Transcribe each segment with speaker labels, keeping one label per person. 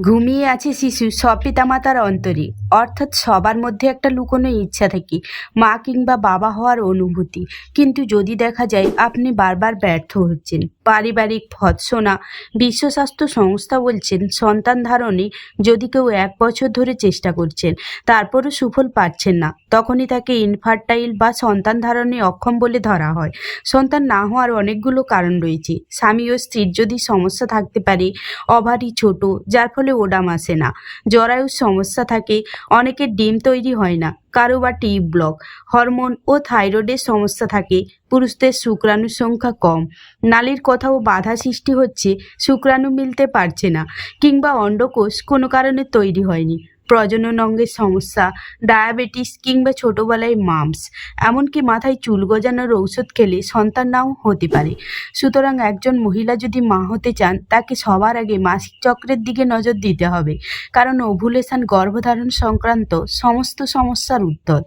Speaker 1: ঘুমিয়ে আছে শিশু, সব পিতামাতার অন্তরে। অর্থাৎ সবার মধ্যে একটা লুকোনো ইচ্ছা থাকে, মা কিংবা বাবা হওয়ার অনুভূতি। কিন্তু যদি দেখা যায়, আপনি বারবার ব্যর্থ হচ্ছেন। পারিবারিক ভৎসনা। বিশ্ব স্বাস্থ্য সংস্থা বলছেন, সন্তান ধারণে যদি কেউ এক বছর ধরে চেষ্টা করছেন, তারপরও সুফল পাচ্ছেন না, তখনই তাকে ইনফার্টাইল বা সন্তান ধারণে অক্ষম বলে ধরা হয়। সন্তান না হওয়ার অনেকগুলো কারণ রয়েছে। স্বামী ও স্ত্রীর যদি সমস্যা থাকতে পারে ওভারি ছোট, যার ফলে ওডাম আসে না। জরায়ুর সমস্যা থাকে, অনেকের ডিম তৈরি হয় না। কারও বা টি ব্লক। হরমোন ও থাইরয়েডের সমস্যা থাকে, পুরুষদের শুক্রাণুর সংখ্যা কম। নালীর কোথাও বাধা সৃষ্টি হচ্ছে, শুক্রাণু মিলতে পারছে না, কিংবা অন্ডকোষ কোনো কারণে তৈরি হয়নি। প্রজনন অঙ্গের সমস্যা ডায়াবেটিস কিংবা ছোটোবেলায় মামস এমনকি মাথায় চুল গজানোর ঔষধ খেলে সন্তান নাও হতে পারে। সুতরাং একজন মহিলা যদি মা হতে চান, তাকে সবার আগে মাসিক চক্রের দিকে নজর দিতে হবে, কারণ ওভুলেশন গর্ভধারণ সংক্রান্ত সমস্ত সমস্যার উত্তর।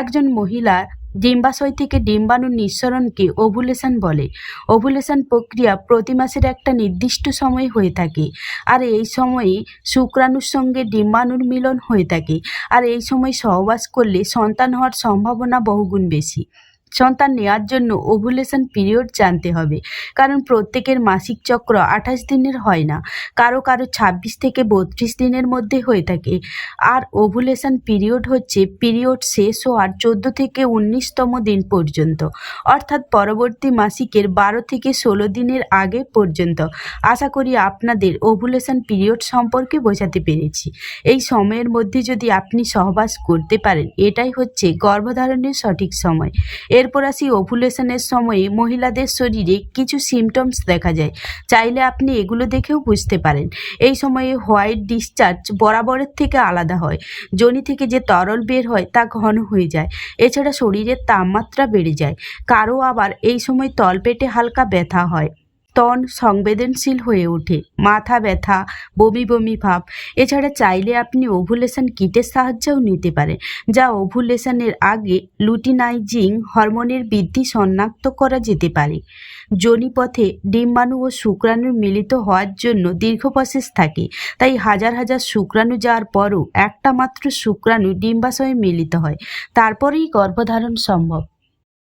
Speaker 1: একজন মহিলা ডিম্বাশয় থেকে ডিম্বাণুর নিঃসরণকে ওভুলেশন বলে। ওভুলেশন প্রক্রিয়া প্রতি মাসের একটা নির্দিষ্ট সময় হয়ে থাকে। আর এই সময়ে শুক্রাণুর সঙ্গে ডিম্বাণুর মিলন হয়ে থাকে। আর এই সময় সহবাস করলে সন্তান হওয়ার সম্ভাবনা বহুগুণ বেশি। সন্তান নেওয়ার জন্য ওভুলেশন পিরিয়ড জানতে হবে। কারণ প্রত্যেকের মাসিক চক্র আঠাশ দিনের হয় না। কারও কারও ছাব্বিশ থেকে বত্রিশ দিনের মধ্যে হয়ে থাকে। আর ওভুলেশন পিরিয়ড হচ্ছে পিরিয়ড শেষ হওয়ার চোদ্দ থেকে উনিশতম দিন পর্যন্ত। অর্থাৎ পরবর্তী মাসিকের বারো থেকে ষোলো দিনের আগে পর্যন্ত। আশা করি আপনাদের ওভুলেশন পিরিয়ড সম্পর্কে বোঝাতে পেরেছি। এই সময়ের মধ্যে যদি আপনি সহবাস করতে পারেন, এটাই হচ্ছে গর্ভধারণের সঠিক সময়। এরপর আসি ওভুলেশনের সময়ে মহিলাদের শরীরে কিছু সিমটমস দেখা যায়। চাইলে আপনি এগুলো দেখেও বুঝতে পারেন। এই সময়ে হোয়াইট ডিসচার্জ বরাবরের থেকে আলাদা হয়। জনি থেকে যে তরল বের হয় তা ঘন হয়ে যায়। এছাড়া শরীরের তাপমাত্রা বেড়ে যায়। কারও আবার এই সময় তলপেটে হালকা ব্যথা হয়। স্তন সংবেদনশীল হয়ে ওঠে। মাথা ব্যথা, বমি বমি ভাব। এছাড়া চাইলে আপনি ওভুলেশন কিটের সাহায্যেও নিতে পারেন যা ওভুলেশনের আগে লুটিনাইজিং হরমোনের বৃদ্ধি শনাক্ত করা যেতে পারে। যোনিপথে ডিম্বাণু ও শুক্রাণুর মিলিত হওয়ার জন্য দীর্ঘ প্রসেস থাকে, তাই হাজার হাজার শুক্রাণু যাওয়ার পরও একটা মাত্র শুক্রাণু ডিম্বাশয়ে মিলিত হয়, তারপরেই গর্ভধারণ সম্ভব।